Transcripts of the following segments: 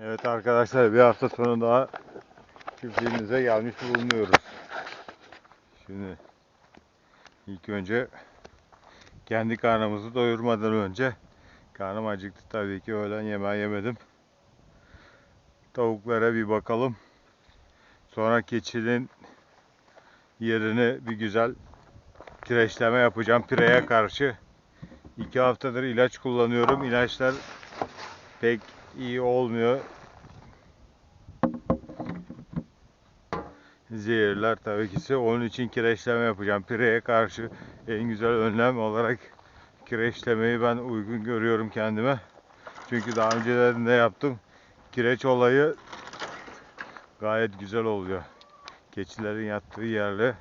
Evet arkadaşlar bir hafta sonu daha çiftliğimize gelmiş bulunuyoruz. Şimdi ilk önce kendi karnımızı doyurmadan önce karnım acıktı tabii ki öğlen yemeği yemedim. Tavuklara bir bakalım. Sonra keçinin yerini bir güzel kireçleme yapacağım pireye karşı. İki haftadır ilaç kullanıyorum. İlaçlar pek iyi olmuyor. Zehirler tabii ki. Onun için kireçleme yapacağım. Pireye karşı en güzel önlem olarak kireçlemeyi ben uygun görüyorum kendime. Çünkü daha önceden de yaptım. Kireç olayı gayet güzel oluyor. Keçilerin yattığı yerde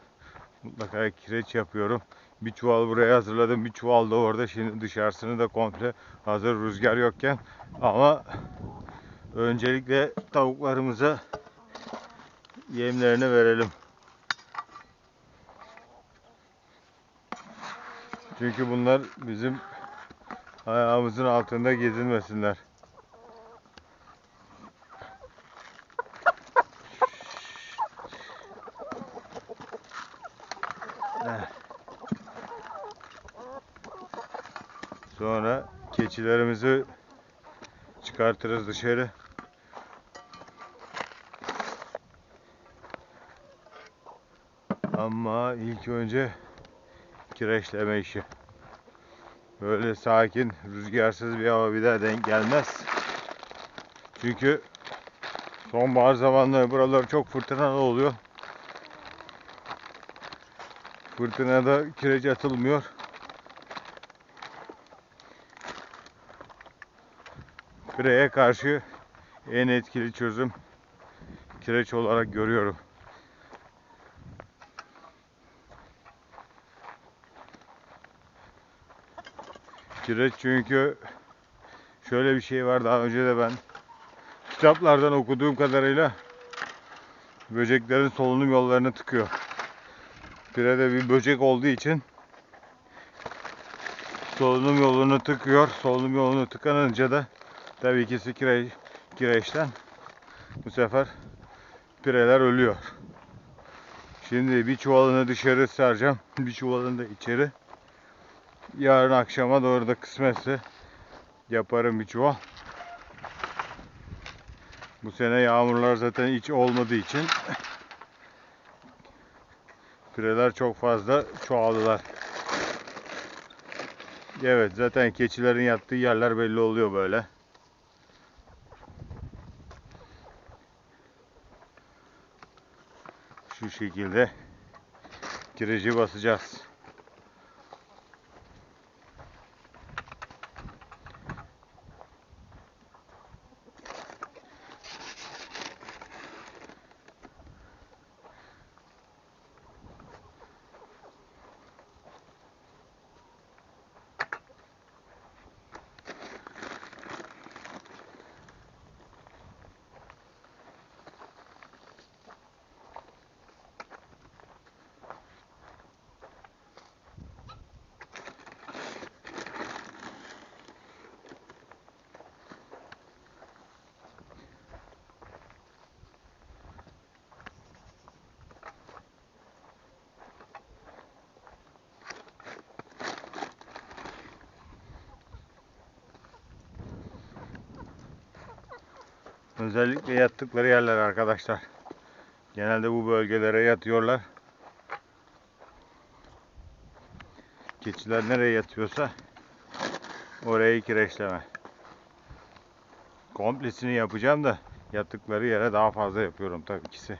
mutlaka kireç yapıyorum. Bir çuval buraya hazırladım. Bir çuval da orada. Şimdi dışarısını da komple hazır rüzgar yokken. Ama öncelikle tavuklarımıza yemlerini verelim. Çünkü bunlar bizim ayağımızın altında gezinmesinler. Eh. Sonra keçilerimizi çıkartırız dışarı. Ama ilk önce kireçleme işi. Böyle sakin, rüzgarsız bir hava bir daha denk gelmez. Çünkü sonbahar zamanları buralar çok fırtınalı oluyor. Fırtınada kireç atılmıyor. Pireye karşı en etkili çözüm kireç olarak görüyorum. Kireç çünkü şöyle bir şey var daha önce de ben kitaplardan okuduğum kadarıyla böceklerin solunum yollarını tıkıyor. Pirede bir böcek olduğu için solunum yolunu tıkıyor. Solunum yolunu tıkanınca da tabii ki kire, kireçten bu sefer pireler ölüyor. Şimdi bir çuvalını dışarı saracağım. Bir çuvalını da içeri. Yarın akşama doğru da kısmetse yaparım bir çuval. Bu sene yağmurlar zaten hiç olmadığı için pireler çok fazla çoğaldılar. Evet zaten keçilerin yattığı yerler belli oluyor böyle. Şu şekilde kireci basacağız. Özellikle yattıkları yerler arkadaşlar. Genelde bu bölgelere yatıyorlar. Keçiler nereye yatıyorsa orayı kireçleme. Komplesini yapacağım da yattıkları yere daha fazla yapıyorum tabii ki.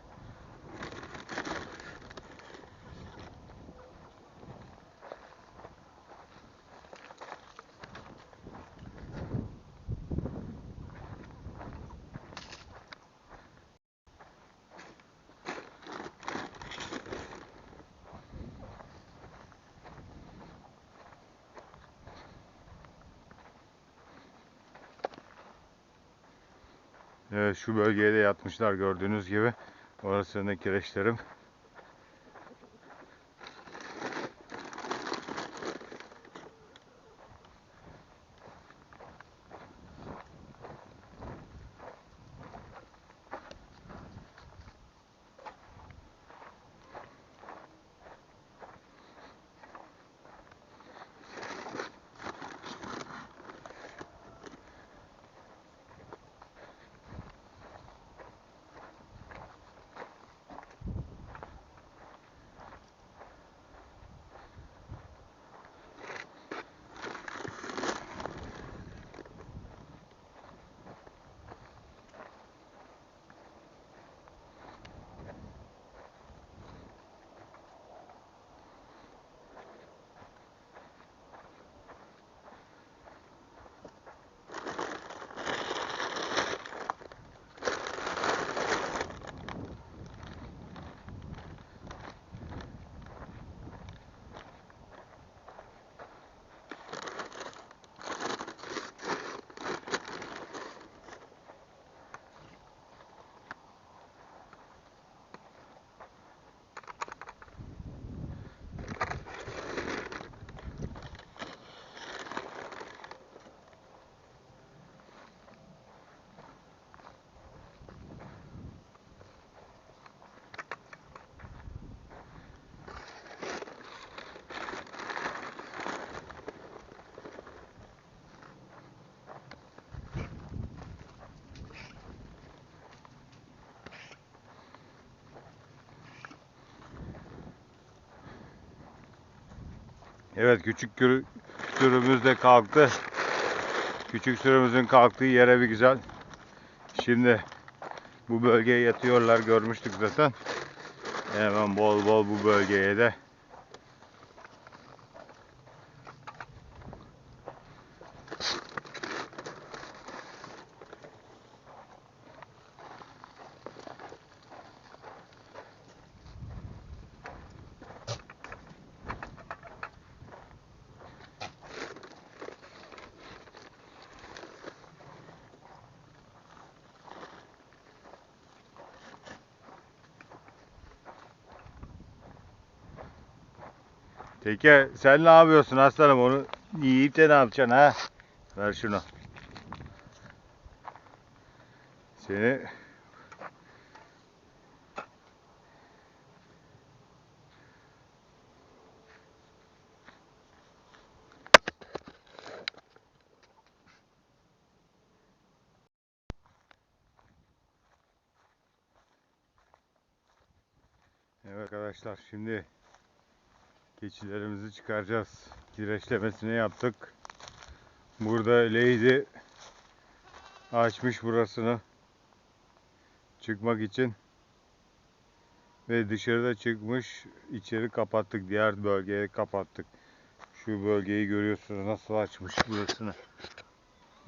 Şu bölgeye de yatmışlar gördüğünüz gibi. Orası da kireçlerim. Evet küçük sürümüz de kalktı. Küçük sürümüzün kalktığı yere bir güzel. Şimdi bu bölgeye yatıyorlar görmüştük zaten. Hemen bol bol bu bölgeye de Teke sen ne yapıyorsun aslanım onu yiyip de ne yapacaksın ha? Ver şunu. Seni Evet arkadaşlar şimdi keçilerimizi çıkaracağız. Kireçlemesini yaptık. Burada Lady açmış burasını. Çıkmak için. Ve dışarıda çıkmış içeri kapattık. Diğer bölgeye kapattık. Şu bölgeyi görüyorsunuz nasıl açmış burasını.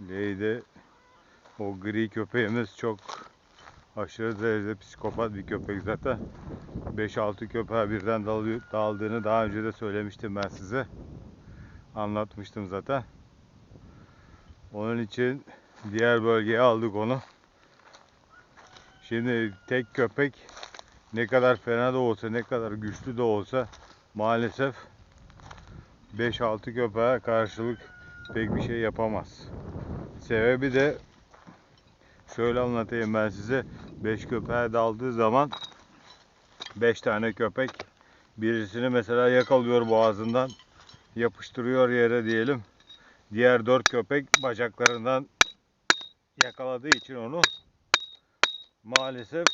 Lady o gri köpeğimiz çok aşırı derecede psikopat bir köpek zaten 5-6 köpeğe birden dalıyor, daldığını daha önce de söylemiştim ben size anlatmıştım zaten onun için diğer bölgeye aldık onu Şimdi tek köpek ne kadar fena da olsa, ne kadar güçlü de olsa maalesef 5-6 köpeğe karşılık pek bir şey yapamaz. Sebebi de şöyle anlatayım ben size. 5 köpeğe daldığı zaman 5 tane köpek birisini mesela yakalıyor boğazından yapıştırıyor yere diyelim. Diğer 4 köpek bacaklarından yakaladığı için onu maalesef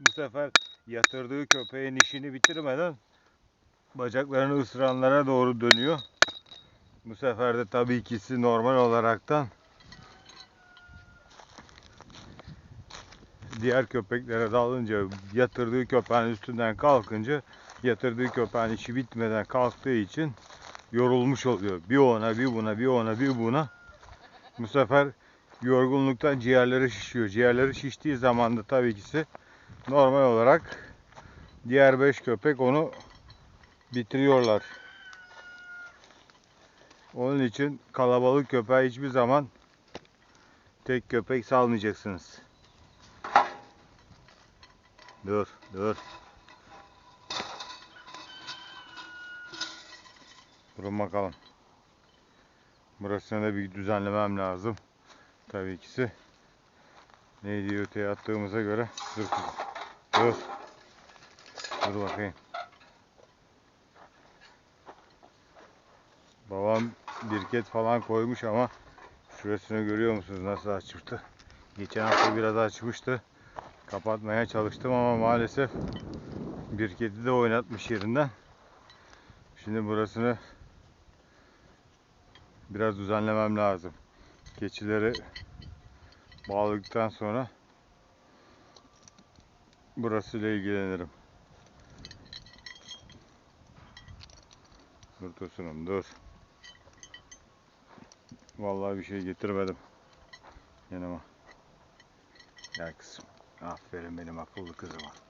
bu sefer yatırdığı köpeğin işini bitirmeden bacaklarını ısıranlara doğru dönüyor. Bu sefer de tabii ikisi normal olaraktan diğer köpeklere dalınca yatırdığı köpeğin üstünden kalkınca yatırdığı köpeğin işi bitmeden kalktığı için yorulmuş oluyor. Bir ona bir buna bir ona bir buna. Bu sefer yorgunluktan ciğerleri şişiyor. Ciğerleri şiştiği zaman da tabii ki normal olarak diğer 5 köpek onu bitiriyorlar. Onun için kalabalık köpeği hiçbir zaman tek köpek salmayacaksınız. Dur, dur. Durun bakalım. Burasını da bir düzenlemem lazım. Tabii ikisi. Neydi öteye attığımıza göre. Dur. Dur. Dur bakayım. Babam birket falan koymuş ama şurasını görüyor musunuz nasıl açmıştı? Geçen hafta biraz açmıştı. Kapatmaya çalıştım ama maalesef birketi de oynatmış yerinden. Şimdi burasını biraz düzenlemem lazım. Keçileri bağladıktan sonra burasıyla ilgilenirim. Dur Tosunum dur. Vallahi bir şey getirmedim yanıma. Gel kızım. Aferin benim akıllı kızıma.